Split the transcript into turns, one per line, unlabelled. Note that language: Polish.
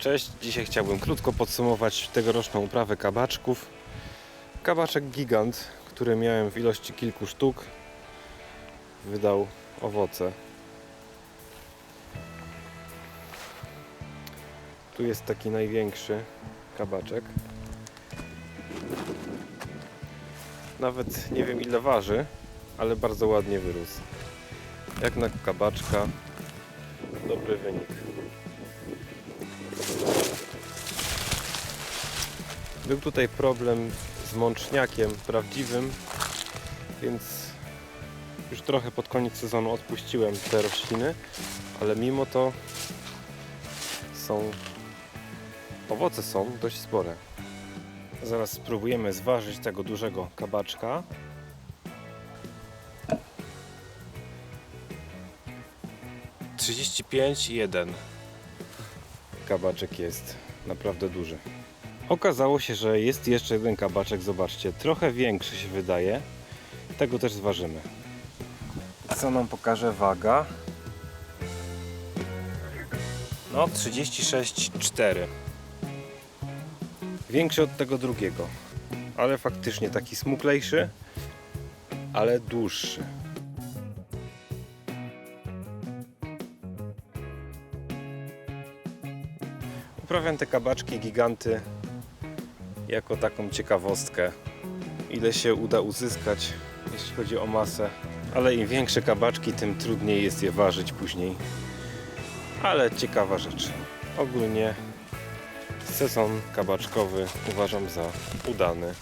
Cześć, dzisiaj chciałbym krótko podsumować tegoroczną uprawę kabaczków. Kabaczek gigant, który miałem w ilości kilku sztuk, wydał owoce. Tu jest taki największy kabaczek. Nawet nie wiem ile waży, ale bardzo ładnie wyrósł. Jak na kabaczka, dobry wynik. Był tutaj problem z mączniakiem prawdziwym, więc już trochę pod koniec sezonu odpuściłem te rośliny, ale mimo to są owoce są dość spore. Zaraz spróbujemy zważyć tego dużego kabaczka. Trzydzieści pięć jeden kabaczek jest naprawdę duży. Okazało się, że jest jeszcze jeden kabaczek, zobaczcie, trochę większy się wydaje. Tego też zważymy. Co nam pokaże waga? No, 36,4. Większy od tego drugiego. Ale faktycznie taki smuklejszy, ale dłuższy. Uprawiam te kabaczki giganty jako taką ciekawostkę, ile się uda uzyskać, jeśli chodzi o masę. Ale im większe kabaczki, tym trudniej jest je ważyć później. Ale ciekawa rzecz. Ogólnie sezon kabaczkowy uważam za udany.